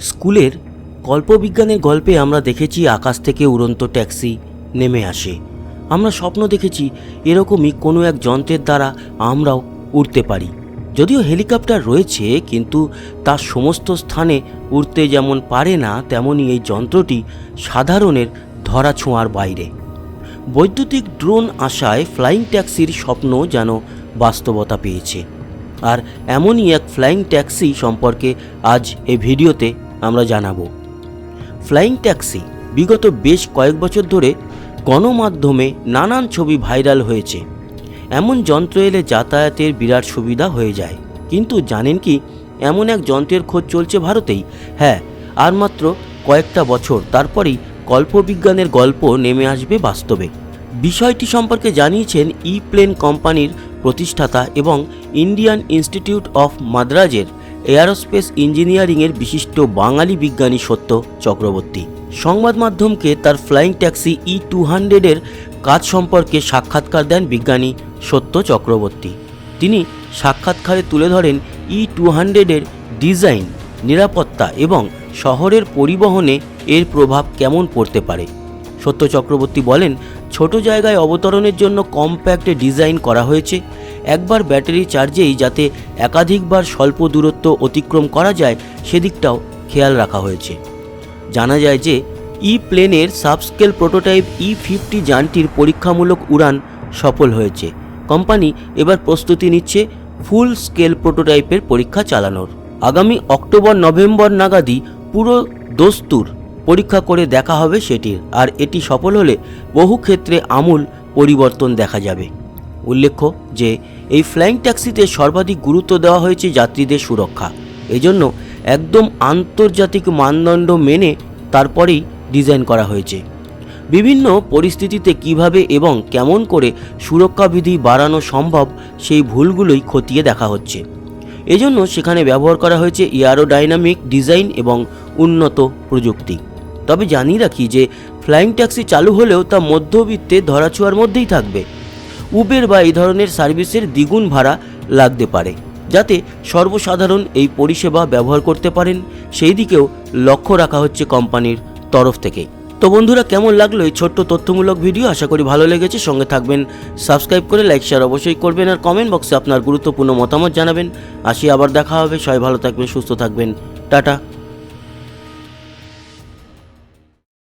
স্কুলের কল্পবিজ্ঞানের গল্পে আমরা দেখেছি আকাশ থেকে উড়ন্ত ট্যাক্সি নেমে আসে। আমরা স্বপ্ন দেখেছি এরকমই কোনো এক যন্ত্রের দ্বারা আমরাও উড়তে পারি। যদিও হেলিকপ্টার রয়েছে, কিন্তু তার সমস্ত স্থানে উড়তে যেমন পারে না তেমনই এই যন্ত্রটি সাধারণের ধরা ছোঁয়ার বাইরে। বৈদ্যুতিক ড্রোন আসায় ফ্লাইং ট্যাক্সির স্বপ্ন যেন বাস্তবতা পেয়েছে। আর এমনই এক ফ্লাইং ট্যাক্সি সম্পর্কে আজ এই ভিডিওতে আমরা জানাব। ফ্লাইং ট্যাক্সি বিগত বেশ কয়েক বছর ধরে গণমাধ্যমে নানান ছবি ভাইরাল হয়েছে। এমন যন্ত্র এলে যাতায়াতের বিরাট সুবিধা হয়ে যায়। কিন্তু জানেন কি, এমন এক যন্ত্রের খোঁজ চলছে ভারতেই। হ্যাঁ আর মাত্র কয়েকটা বছর তারপরেই কল্পবিজ্ঞানের গল্প নেমে আসবে বাস্তবে। বিষয়টি সম্পর্কে জানিয়েছেন ই প্লেন কোম্পানির প্রতিষ্ঠাতা এবং ইন্ডিয়ান ইনস্টিটিউট অফ মাদ্রাজের এয়ারোস্পেস ইঞ্জিনিয়ারিংয়ের বিশিষ্ট বাঙালি বিজ্ঞানী সত্য চক্রবর্তী। সংবাদ মাধ্যমকে তার ফ্লাইং ট্যাক্সি ই টু হান্ড্রেডের কাজ সম্পর্কে সাক্ষাৎকার দেন বিজ্ঞানী সত্য চক্রবর্তী। তিনি সাক্ষাৎকারে তুলে ধরেন ই টু হান্ড্রেডের ডিজাইন, নিরাপত্তা এবং শহরের পরিবহনে এর প্রভাব কেমন পড়তে পারে। সত্য চক্রবর্তী বলেন, ছোট জায়গায় অবতরণের জন্য কম্প্যাক্ট ডিজাইন করা হয়েছে। একবার ব্যাটারি চার্জেই যাতে একাধিকবার স্বল্প দূরত্ব অতিক্রম করা যায়, সেদিকটাও খেয়াল রাখা হয়েছে। জানা যায় যে ই প্লেনের সাবস্কেল প্রোটোটাইপ ই ফিফটি যানটির পরীক্ষামূলক উড়ান সফল হয়েছে। কোম্পানি এবার প্রস্তুতি নিচ্ছে ফুল স্কেল প্রোটোটাইপের পরীক্ষা চালানোর। আগামী অক্টোবর, নভেম্বর নাগাদই পুরো দস্তুর পরীক্ষা করে দেখা হবে সেটির। আর এটি সফল হলে বহু ক্ষেত্রে আমূল পরিবর্তন দেখা যাবে। উল্লেখ্য যে, এই ফ্লাইং ট্যাক্সিতে সর্বাধিক গুরুত্ব দেওয়া হয়েছে যাত্রীদের সুরক্ষা। এজন্য একদম আন্তর্জাতিক মানদণ্ড মেনে তারপরেই ডিজাইন করা হয়েছে। বিভিন্ন পরিস্থিতিতে কীভাবে এবং কেমন করে সুরক্ষা বিধি বাড়ানো সম্ভব সেই ভুলগুলোই খতিয়ে দেখা হচ্ছে। এজন্য সেখানে ব্যবহার করা হয়েছে এয়ারোডাইনামিক ডিজাইন এবং উন্নত প্রযুক্তি। তবে জানিয়ে রাখি যে ফ্লাইং ট্যাক্সি চালু হলেও তা মধ্যবিত্তে ধরাছোঁয়ার মধ্যেই থাকবে। উবের বা এই ধরনের সার্ভিসের দ্বিগুণ ভাড়া লাগতে পারে, যাতে সর্বসাধারণ এই পরিষেবা ব্যবহার করতে পারেন। সেই দিকেও লক্ষ্য রাখা হচ্ছে কোম্পানির তরফ থেকে। তো বন্ধুরা, কেমন লাগল এই ছোট্ট তথ্যমূলক ভিডিও? আশা করি ভালো লেগেছে। সঙ্গে থাকবেন, সাবস্ক্রাইব করে লাইক শেয়ার অবশ্যই করবেন আর কমেন্ট বক্সে আপনার গুরুত্বপূর্ণ মতামত জানাবেন। আসি, আবার দেখা হবে। সবাই ভালো থাকবেন, সুস্থ থাকবেন। টাটা।